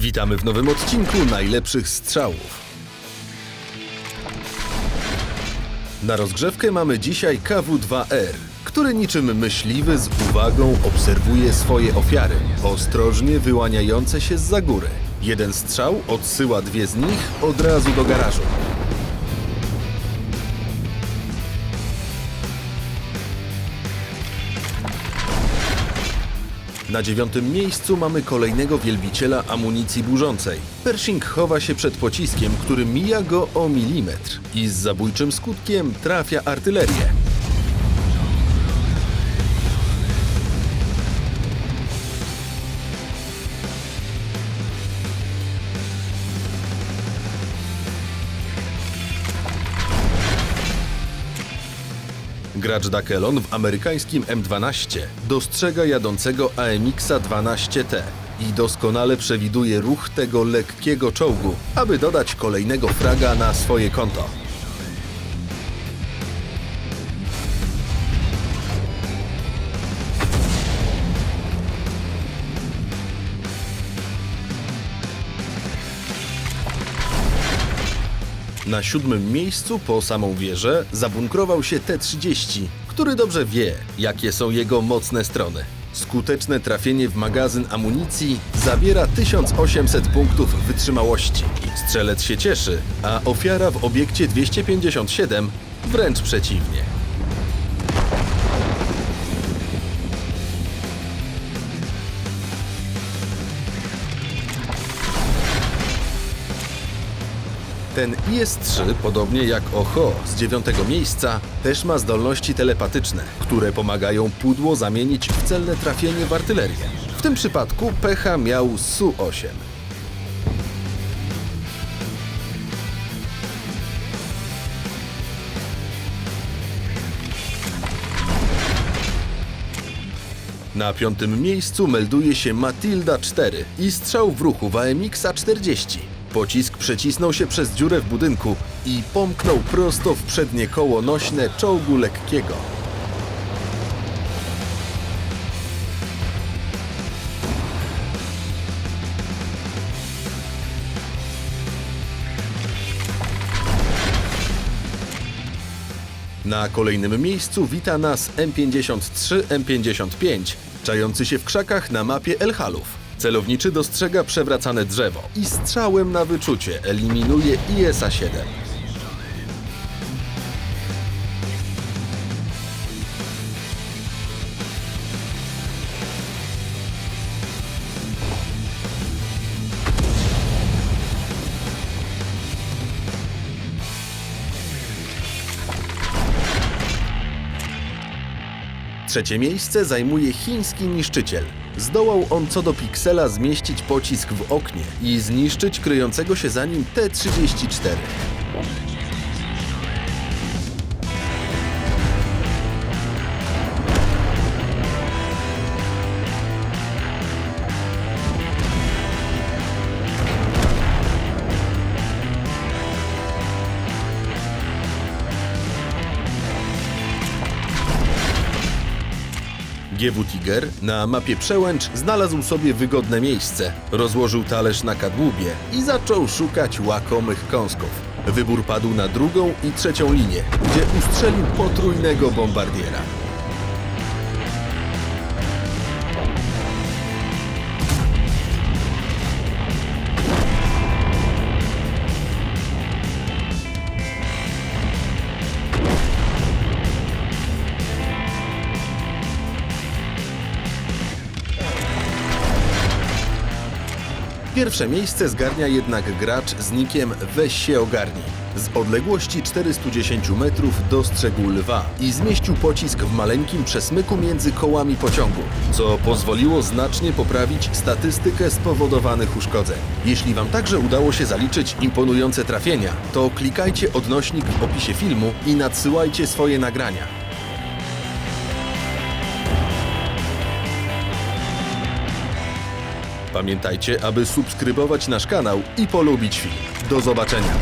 Witamy w nowym odcinku najlepszych strzałów. Na rozgrzewkę mamy dzisiaj KW2R, który niczym myśliwy z uwagą obserwuje swoje ofiary, ostrożnie wyłaniające się z góry. Jeden strzał odsyła dwie z nich od razu do garażu. Na dziewiątym miejscu mamy kolejnego wielbiciela amunicji burzącej. Pershing chowa się przed pociskiem, który mija go o milimetr i z zabójczym skutkiem trafia artylerię. Gracz Dakelon w amerykańskim M12 dostrzega jadącego AMX-a 12T i doskonale przewiduje ruch tego lekkiego czołgu, aby dodać kolejnego fraga na swoje konto. Na siódmym miejscu po samą wieżę zabunkrował się T-30, który dobrze wie, jakie są jego mocne strony. Skuteczne trafienie w magazyn amunicji zabiera 1800 punktów wytrzymałości. Strzelec się cieszy, a ofiara w obiekcie 257 wręcz przeciwnie. Ten IS-3, podobnie jak OHO z dziewiątego miejsca, też ma zdolności telepatyczne, które pomagają pudło zamienić w celne trafienie w artylerię. W tym przypadku pecha miał Su-8. Na piątym miejscu melduje się Matilda 4 i strzał w ruchu w AMX-a 40. Pocisk przecisnął się przez dziurę w budynku i pomknął prosto w przednie koło nośne czołgu lekkiego. Na kolejnym miejscu wita nas M53 M55, czający się w krzakach na mapie Elhalów. Celowniczy dostrzega przewracane drzewo i strzałem na wyczucie eliminuje ISA 7. Trzecie miejsce zajmuje chiński niszczyciel. Zdołał on co do piksela zmieścić pocisk w oknie i zniszczyć kryjącego się za nim T-34. GW Tiger na mapie Przełęcz znalazł sobie wygodne miejsce, rozłożył talerz na kadłubie i zaczął szukać łakomych kąsków. Wybór padł na drugą i trzecią linię, gdzie ustrzelił potrójnego bombardiera. Pierwsze miejsce zgarnia jednak gracz z nikiem Weź się ogarnij. Z odległości 410 metrów dostrzegł lwa i zmieścił pocisk w maleńkim przesmyku między kołami pociągu, co pozwoliło znacznie poprawić statystykę spowodowanych uszkodzeń. Jeśli Wam także udało się zaliczyć imponujące trafienia, to klikajcie odnośnik w opisie filmu i nadsyłajcie swoje nagrania. Pamiętajcie, aby subskrybować nasz kanał i polubić film. Do zobaczenia!